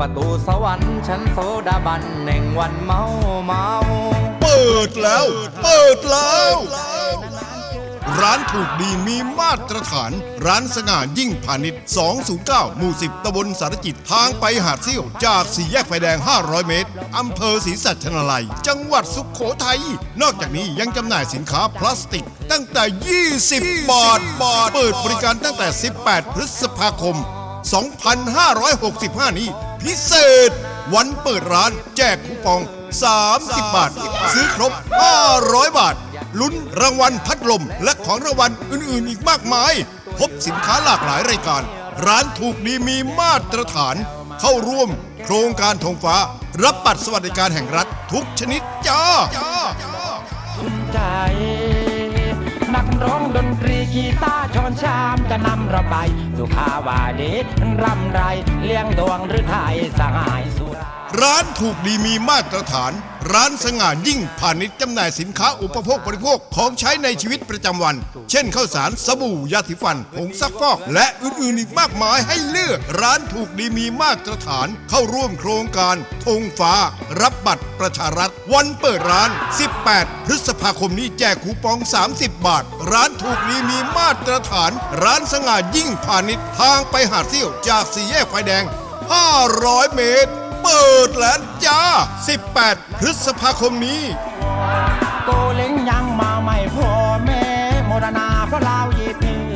ประตูสวรรค์ชั้นโซดาบันแห่งวันเมาเมาเปิดแล้ว เปิดแล้ว ร้านถูกดีมีมาตรฐาน ร้านสง่ายิ่งพาณิชย์ 209 หมู่ 10 ตำบลสารจิต ทางไปหาดเซี่ยว จากสี่แยกไฟแดง 500 เมตร อำเภอศรีสัชนาลัย จังหวัดสุขโขทัย นอกจากนี้ยังจำหน่ายสินค้าพลาสติก ตั้งแต่ 20 บาท บาท เปิดบริการตั้งแต่ 18 พฤษภาคม 2565 นี้ พิเศษ วันเปิดร้านแจกคูปอง 30 บาท ซื้อครบ 500 บาท ลุ้นรางวัลพัดลม และของรางวัลอื่นๆ อีกมากมาย พบสินค้าหลากหลายรายการ ร้านถูกดีมีมาตรฐาน เข้าร่วมโครงการธงฟ้า รับบัตรสวัสดิการแห่งรัฐทุกชนิดจ้า นักร้องดนตรีกีตาร์ชอนชามจะนำเราไปสุขาวาดีรำไร เลี้ยงดวงหรือไทยสหาย ร้านถูกดีมีมาตรฐาน ร้านสง่ายิ่งพาณิชย์จำหน่ายสินค้าอุปโภคบริโภคของใช้ในชีวิตประจำวัน เช่นข้าวสารสบู่ยาสีฟันผงซักฟอก และอื่นๆอีกมากมายให้เลือก ร้านถูกดีมีมาตรฐาน เข้าร่วมโครงการธงฟ้า รับบัตรประชารัฐ วันเปิดร้าน 18 พฤษภาคมนี้แจกคูปอง 30 บาท ร้านถูกดีมีมาตรฐาน ร้านสง่ายิ่งพาณิชย์ทางไปหาดเซี่ยวจากสี่แยกไฟแดง 500 เมตร เปิดแล้วจ้า 18 พฤษภาคมนี้ โกเล้งยังมาไม่พอแม่โมรณาเพราะลาวยีพือ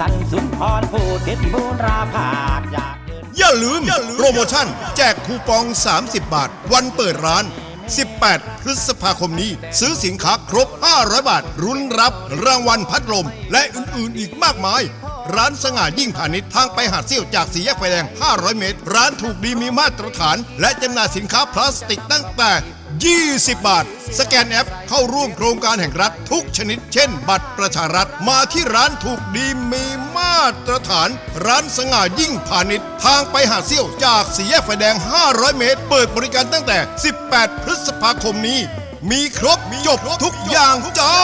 ตันสุนทรผู้ติดบูรราผาดอยากเดิน อย่าลืม โปรโมชั่น แจกคูปอง 30 บาท วันเปิดร้าน 18 พฤษภาคมนี้ ซื้อสินค้าครบ 500 บาท รุนรับรางวัลพัดลม และอื่นๆอีกมากมาย ร้านสง่ายิ่งพาณิชย์ทางไปหาดเซี่ยวจากสี่แยกไฟแดง 500 เมตร ร้านถูกดีมีมาตรฐาน และจำหน่ายสินค้าพลาสติกตั้งแต่ 20 บาท สแกนแอปเข้าร่วมโครงการแห่งรัฐทุกชนิด เช่น บัตรประชารัฐมาที่ร้านถูกดีมี มาตรฐาน ร้านสง่ายิ่งพาณิชย์ทางไปหาดเซี่ยวจากสี่แยกไฟแดง 500 เมตร เปิดบริการตั้งแต่ 18 พฤษภาคมนี้ มีครบจบทุกอย่างจ้า